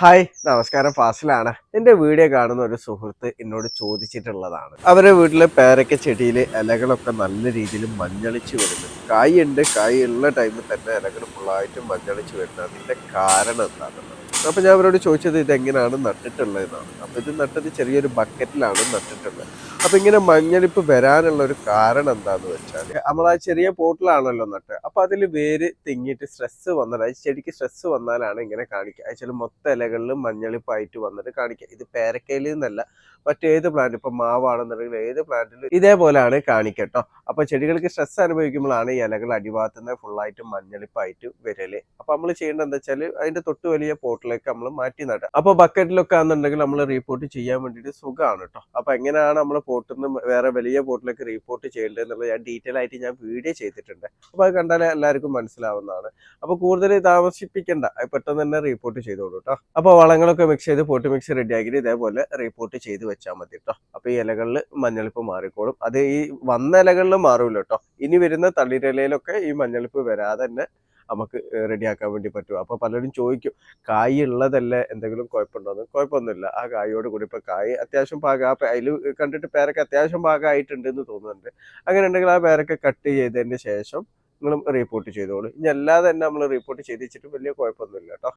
Hi നമസ്കാരം. ഫാസിലാണ്. എന്റെ video കാണുന്ന ഒരു സുഹൃത്ത് എന്നോട് ചോദിച്ചിട്ടുള്ളതാണ്. അവരുടെ വീട്ടിലെ പേരക്ക ചെടിയിൽ ഇലകളൊക്കെ നല്ല രീതിയിൽ മഞ്ഞളിച്ച് വരുന്നു. കായ് ഉണ്ട്. കായ് ഉള്ള ടൈമിൽ തന്നെ ഇലകൾ ഫുള്ളായിട്ട് മഞ്ഞളിച്ച് വരുന്നത്. അതിന്റെ കാരണം എന്താണെന്ന് അപ്പോൾ ഞാൻ അവരോട് ചോദിച്ചത് ഇതെങ്ങനെയാണ് നട്ടിട്ടുള്ളതെന്നാണ്. അപ്പോൾ ഇത് നട്ടത് ചെറിയൊരു ബക്കറ്റിലാണ് നട്ടിട്ടുള്ളത്. അപ്പോൾ ഇങ്ങനെ മഞ്ഞളിപ്പ് വരാനുള്ള ഒരു കാരണം എന്താണെന്ന് വെച്ചാൽ നമ്മൾ ആ ചെറിയ പോട്ടിലാണല്ലോ നട്ട്. അപ്പോൾ അതിൽ വേര് തിങ്ങിയിട്ട് സ്ട്രെസ്സ് വന്നാൽ അത് ചെടിക്ക് സ്ട്രെസ്സ് വന്നാലാണ് ഇങ്ങനെ കാണിക്കുക. അയച്ചാൽ മൊത്ത ഇലകളിൽ മഞ്ഞളിപ്പായിട്ട് വന്നിട്ട് കാണിക്കുക. ഇത് പേരക്കയിൽ നിന്നല്ല മറ്റേത് പ്ലാന്റ് ഇപ്പോൾ മാവാണെന്നുണ്ടെങ്കിൽ ഏത് പ്ലാന്റിലും ഇതേപോലെയാണ് കാണിക്കട്ടോ അപ്പോൾ ചെടികൾക്ക് സ്ട്രെസ് അനുഭവിക്കുമ്പോഴാണ് ഈ ഇലകൾ അടിഭാഗത്തുനിന്ന് ഫുള്ളായിട്ട് മഞ്ഞളിപ്പായിട്ട് വരൽ. അപ്പോൾ നമ്മൾ ചെയ്യേണ്ടത് എന്താ വെച്ചാൽ അതിന്റെ തൊട്ട് വലിയ പോട്ടിലേക്ക് നമ്മൾ മാറ്റി നടുക അപ്പൊ ബക്കറ്റിലൊക്കെ ആണെന്നുണ്ടെങ്കിൽ നമ്മൾ റീപോർട്ട് ചെയ്യാൻ വേണ്ടിട്ട് സുഖമാണ് കേട്ടോ അപ്പൊ എങ്ങനെയാണ് നമ്മൾ പോട്ടിൽ നിന്ന് വേറെ വലിയ പോട്ടിലേക്ക് റീപോർട്ട് ചെയ്യേണ്ടത് എന്നുള്ളത് ഞാൻ ഡീറ്റെയിൽ ആയിട്ട് ഞാൻ വീഡിയോ ചെയ്തിട്ടുണ്ട്. അപ്പൊ അത് കണ്ടാൽ എല്ലാവർക്കും മനസ്സിലാവുന്നതാണ്. അപ്പൊ കൂടുതൽ താമസിപ്പിക്കണ്ട. പെട്ടെന്ന് തന്നെ റീപോർട്ട് ചെയ്തോളൂ കേട്ടോ അപ്പൊ വളങ്ങളൊക്കെ മിക്സ് ചെയ്ത് പോട്ട് മിക്സ് റെഡിയാക്കിയിട്ട് ഇതേപോലെ റീപോർട്ട് ചെയ്ത് വെച്ചാൽ മതി കേട്ടോ അപ്പൊ ഈ ഇലകളിൽ മഞ്ഞളിപ്പ് മാറിക്കോളും. അത് ഈ വന്ന ഇലകളിൽ മാറൂല കേട്ടോ ഇനി വരുന്ന തളിരിലയിലൊക്കെ ഈ മഞ്ഞളിപ്പ് വരാതെ തന്നെ നമുക്ക് റെഡിയാക്കാൻ വേണ്ടി പറ്റും. അപ്പോൾ പലരും ചോദിക്കും കായ് ഉള്ളതല്ലേ? എന്തെങ്കിലും കുഴപ്പമുണ്ടോന്ന് കുഴപ്പമൊന്നുമില്ല. ആ കായോട് കൂടി ഇപ്പോൾ കായ് അത്യാവശ്യം പാകം. ആ അതിൽ കണ്ടിട്ട് പേരൊക്കെ അത്യാവശ്യം പാകമായിട്ടുണ്ട് എന്ന് തോന്നുന്നുണ്ട്. അങ്ങനെ ഉണ്ടെങ്കിൽ ആ പേരൊക്കെ കട്ട് ചെയ്തതിന് ശേഷം നിങ്ങളും റിപ്പോർട്ട് ചെയ്തോളൂ. ഇനി അല്ലാതെ തന്നെ നമ്മൾ റിപ്പോർട്ട് ചെയ്ത് വെച്ചിട്ട് വലിയ കുഴപ്പമൊന്നുമില്ല കേട്ടോ.